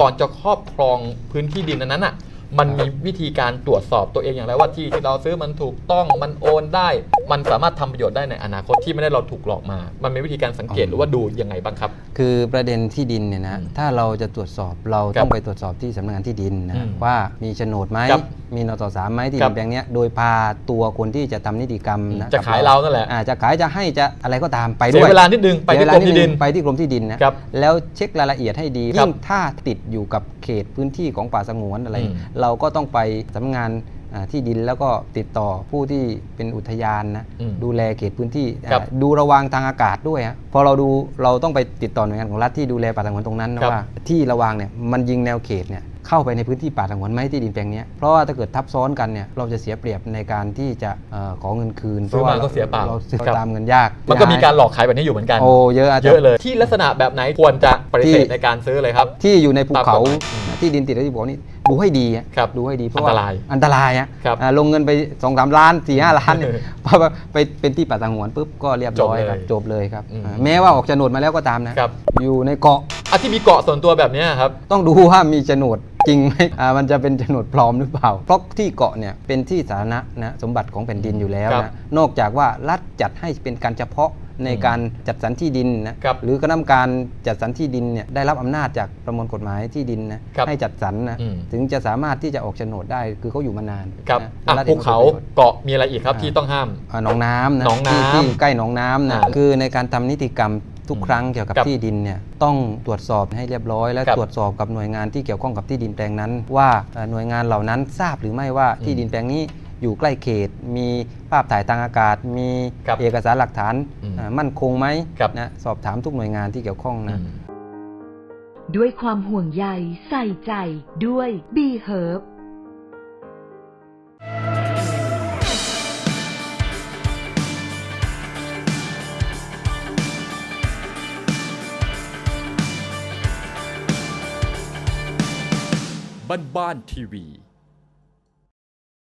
ก่อนจะครอบครองพื้นที่ดินอันนั้นอะมันมีวิธีการตรวจสอบตัวเองอย่างไรว่าที่ที่เราซื้อมันถูกต้องมันโอนได้ มันสามารถทำประโยชน์ได้ในอนาคตที่ไม่ได้เราถูกหลอกมา มันมีวิธีการสังเกตหรือว่าดูยังไงบ้างครับ คือประเด็นที่ดินเนี่ยนะอืมถ้าเราจะตรวจสอบเราครับต้องไปตรวจสอบที่สำนักงานที่ดินอืนะมว่ามีโฉนดไหมครับมีนตสามไหมที่ครัดิบนแปลงเนี้ยโดยพาตัวคนที่จะทำนิติกรรมนะจะกับขายเรานั่นแหละอ่าจะขายจะให้จะอะไรก็ตามไปเสีด้วยยเวลานิดนึงไปที่เสียกรเวมลาที่ดินไปที่กรมที่ดินนะครับแล้วเช็ครายละเอียดให้ดีครับยิ่งถ้าติดอยู่กับเขตพื้นที่ของป่าสงวนอะไรอืมเราก็ต้องไปสำนักงานอ่า ที่ดินแล้วก็ติดต่อผู้ที่เป็นอุทยานนะอืมดูแลเขตพื้นที่ครับอ่าดูระวังทางอากาศด้วยฮะพอเราดูเราต้องไปติดต่อหน่วยงานของรัฐที่ดูแลป่าสงวนตรงนั้นนะครับว่าที่ระวังเนี่ยมันยิงแนวเขตเนี่ยเข้าไปในพื้นที่ป่าสงวนไหมที่ดินแปลงเนี้ยเพราะว่าถ้าเกิดทับซ้อนกันเนี่ยเราจะเสียเปรียบในการที่จะเอ่อขอเงินคืนซื้อมาก็เสียเปล่าเราซื้อครับตามเงินยาก มันก็มีการหลอกขายแบบนี้อยู่เหมือนกันโอ้เยอะาจารเยอะเลยที่ลักษณะแบบไหนควรจะปฏิเสธที่ในการซื้อเลยครับ ที่อยู่ในภูเขา ตามกฎหมายอืมที่ดินติดกับที่ภูเขานี่ดูให้ดีอะครับดูให้ดีเพราะอันตว่ารายอันตรายอะครับอ่าลงเงินไป2อสล้าน4ี่ห้าล้านเนี่ยเออพอไปเป็นที่ป่าสงวนปุ๊บก็เรียบร้อยจบเลยครับจบเลยครับอืมอ่าแม้ว่าออกโฉนดมาแล้วก็ตามนะครับอยู่ในเกาะอะที่มีเกาะส่วนตัวแบบเนี้ยครับต้องดูว่ามีโฉนดจริงไหมอ่ามันจะเป็นโฉนดปลอมหรือเปล่า เพราะที่เกาะเนี่ยเป็นที่สาธารณะนะสมบัติของแผ่นดินอยู่แล้วครับนะนอกจากว่ารัฐจัดให้เป็นการเฉพาะ ในการจัดสรรที่ดินนะครับหรือคณะกรรมการจัดสรรที่ดินเนี่ยได้รับอำนาจจากประมวลกฎหมายที่ดินนะครับให้จัดสรรนะอืมถึงจะสามารถที่จะออกโฉนดได้คือเขาอยู่มานานครับนะอะรัฐภูองเขาผลประโยชน์เกาะมีอะไรอีกครับที่ต้องห้ามอ่าหนองน้ำนะหนองน้ำที่ที่ใกล้หนองน้ำนะอ่าคือในการทำนิติกรรมทุกอืมครั้งเกี่ยวกับครับที่ดินเนี่ยต้องตรวจสอบให้เรียบร้อย และครับตรวจสอบกับหน่วยงานที่เกี่ยวข้องกับที่ดินแปลงนั้น ว่าเอ่อหน่วยงานเหล่านั้นทราบหรือไม่ว่าอืมที่ดินแปลงนี้ อยู่ใกล้เขต มีภาพถ่ายทางอากาศ มีครับเอกสารหลักฐานอืมอ่ามั่นคงไหมครับนะสอบถามทุกหน่วยงานที่เกี่ยวข้องอืนะมด้วยความห่วงใยใส่ใจด้วย B Herb บ้านบ้านทีวี